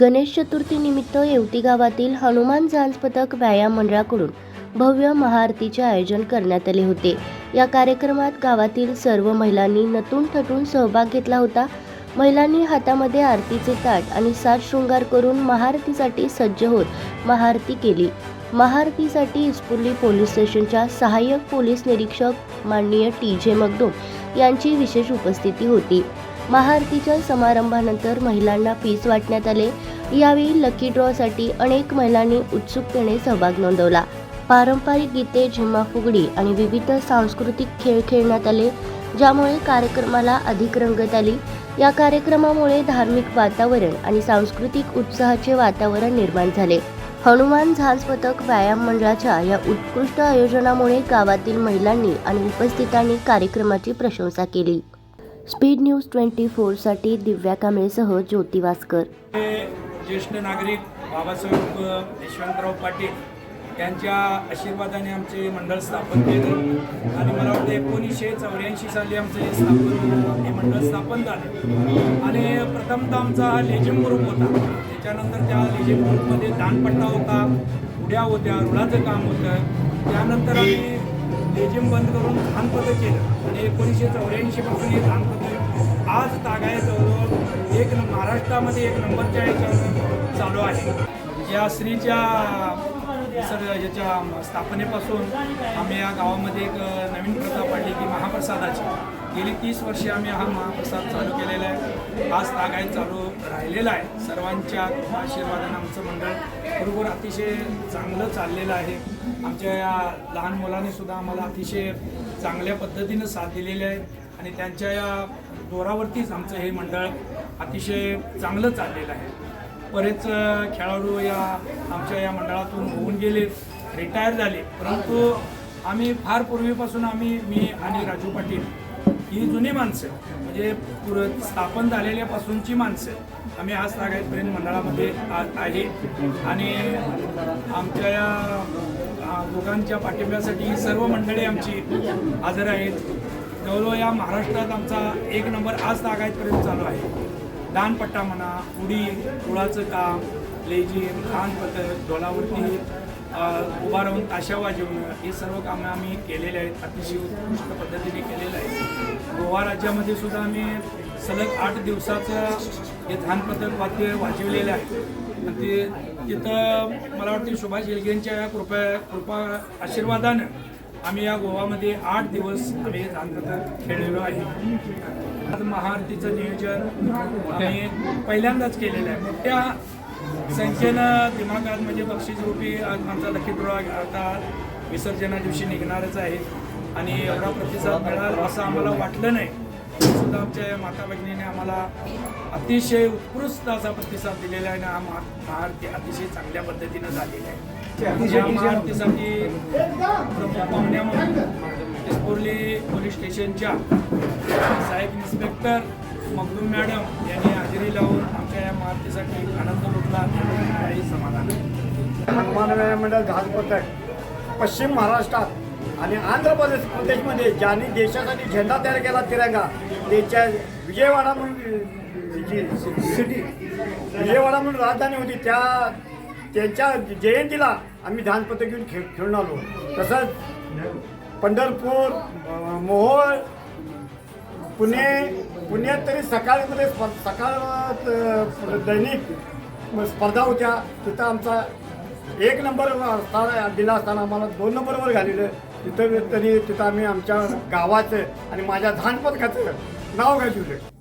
गणेश चतुर्थीनिमित्त येवती गावातील हनुमान झांज पथक व्यायाम मंडळाकडून भव्य महाआरतीचे आयोजन करण्यात आले होते. या कार्यक्रमात गावातील सर्व महिलांनी नटून थटून सहभाग घेतला होता. महिलांनी हातामध्ये आरतीचे ताट आणि साज शृंगार करून महाआरतीसाठी सज्ज होत महाआरती केली. महाआरतीसाठी इस्पुर्ली पोलीस स्टेशनच्या सहाय्यक पोलीस निरीक्षक माननीय टी जे मगदूम यांची विशेष उपस्थिती होती. महाआरतीच्या समारंभानंतर महिलांना पीस वाटण्यात आले. यावेळी लकी ड्रॉसाठी अनेक महिलांनी उत्सुकतेने सहभाग नोंदवला. पारंपरिक गीते झिम्मा फुगडी आणि विविध सांस्कृतिक खेळ खेळण्यात आले ज्यामुळे कार्यक्रमाला अधिक रंगत आली. या कार्यक्रमामुळे धार्मिक वातावरण आणि सांस्कृतिक उत्साहाचे वातावरण निर्माण झाले. हनुमान झांज पथक व्यायाम मंडळाच्या या उत्कृष्ट आयोजनामुळे गावातील महिलांनी आणि उपस्थितांनी कार्यक्रमाची प्रशंसा केली. स्पीड न्यूज ट्वेंटी फोरसाठी दिव्या कांबळेसह ज्योती वास्कर. हे ज्येष्ठ नागरिक बाबासाहेब यशवंतराव पाटील यांच्या आशीर्वादाने आमचे मंडळ स्थापन केलं. आणि मला वाटतं एकोणीसशे चौऱ्याऐंशी साली आमचं हे स्थापन हे मंडळ स्थापन झाले. आणि प्रथमतः आमचा हा लेझिम ग्रुप होता. त्याच्यानंतर त्या लेझिम ग्रुपमध्ये दानपट्टा होता उड्या होत्या रुळाचं काम होतं. त्यानंतर आम्ही जिम बंद करून धानपदं केलं. आणि एकोणीसशे चौऱ्याऐंशीपासून हे धानपदं आज तागाय जवळजवळ एक महाराष्ट्रामध्ये एक नंबरच्या याच्यावर चालू आहे. या स्त्रीच्या सर याच्या स्थापनेपासून आम्ही या गावामध्ये एक नवीन प्रथा पाडली की महाप्रसादाची. गेली तीस वर्षे आम्ही हा महाप्रसाद चालू केलेला आहे. आज तागायत चालू राहिलेला आहे. सर्वांच्या आशीर्वादानं आमचं मंडळ बरोबर अतिशय चांगलं चाललेलं आहे. आमच्या या लहान मुलांनी सुद्धा आम्हाला अतिशय चांगल्या पद्धतीनं साथ दिलेली आहे. आणि त्यांच्या या जोरावरतीच आमचं हे मंडळ अतिशय चांगलं चाललेलं आहे. बरेच खेळाडू या आमच्या या मंडळातून होऊन गेले रिटायर झाले. परंतु आम्ही फार पूर्वीपासून आम्ही मी आणि राजू पाटील ही जुनी माणसं म्हणजे पुर स्थापन झालेल्यापासूनची माणसं आम्ही आज तागायतपर्यंत मंडळामध्ये आ- आहे. आणि आमच्या या दोघांच्या पाठिंब्यासाठी ही सर्व मंडळी आमची हजर आहेत. जवळजवळ या महाराष्ट्रात आमचा एक नंबर आज तागायतपर्यंत चालू आहे. दानपट्टा म्हणा उडी कुळाचं काम लेझिम खानपत्र ढोलावरती उभारून उभा राहून ताशा वाजवणं हे सर्व कामं आम्ही केलेले आहेत. अतिशय उत्कृष्ट पद्धतीने केलेलं आहे. गोवा राज्यामध्ये सुद्धा आम्ही सलग आठ दिवसाचं हे धानपथक वाद्य वाचवलेलं आहे. आणि ते तिथं मला वाटतं सुभाष येलगेंच्या या कृपा कृपा आशीर्वादानं आम्ही या गोवामध्ये आठ दिवस आम्ही हे धानपथक खेळलेलो आहे. आज महाआरतीचं नियोजन आम्ही पहिल्यांदाच केलेलं आहे. मोठ्या संख्येनं दिमागात म्हणजे बक्षीस रूपी आज आमचा लकी ड्रॉ आता विसर्जना दिवशी निघणारच आहे. आणि एवढा प्रतिसाद मिळाल असं आम्हाला वाटलं नाही. सुद्धा आमच्या या माता भगिनीने आम्हाला अतिशय उत्कृष्ट असा प्रतिसाद दिलेला आहे आणि हा महा महाआरती अतिशय चांगल्या पद्धतीनं झालेला आहे. या महाआरतीसाठी प्रमुख पाहुण्या म्हणून पोलीस स्टेशनच्या सहाय्यक इन्स्पेक्टर मगदूम मॅडम यांनी हजेरी लावून आमच्या या महाआरतीसाठी आनंद लुटला काही समाधान. आहे. व्यायाम मंडळ घाट पथक पश्चिम महाराष्ट्रात आणि आंध्र प्रदेश प्रदेशमध्ये ज्यांनी देशासाठी झेंडा तयार केला तिरंगा त्याच्या विजयवाडा म्हणून जी सिटी विजयवाडा म्हणून राजधानी होती त्या त्यांच्या जयंतीला आम्ही धानपत्र घेऊन खेळ खेळून आलो. तसंच पंढरपूर मोहोळ पुणे पुण्यात तरी सकाळमध्ये स्प- सकाळ दैनिक स्पर्धा होत्या. तिथं आमचा एक नंबर स्थान दिला असताना आम्हाला दोन नंबरवर घालेलं तिथं तरी तिथं आम्ही आमच्या गावाचं आणि माझ्या धानपथकाचं नाव गाजवलं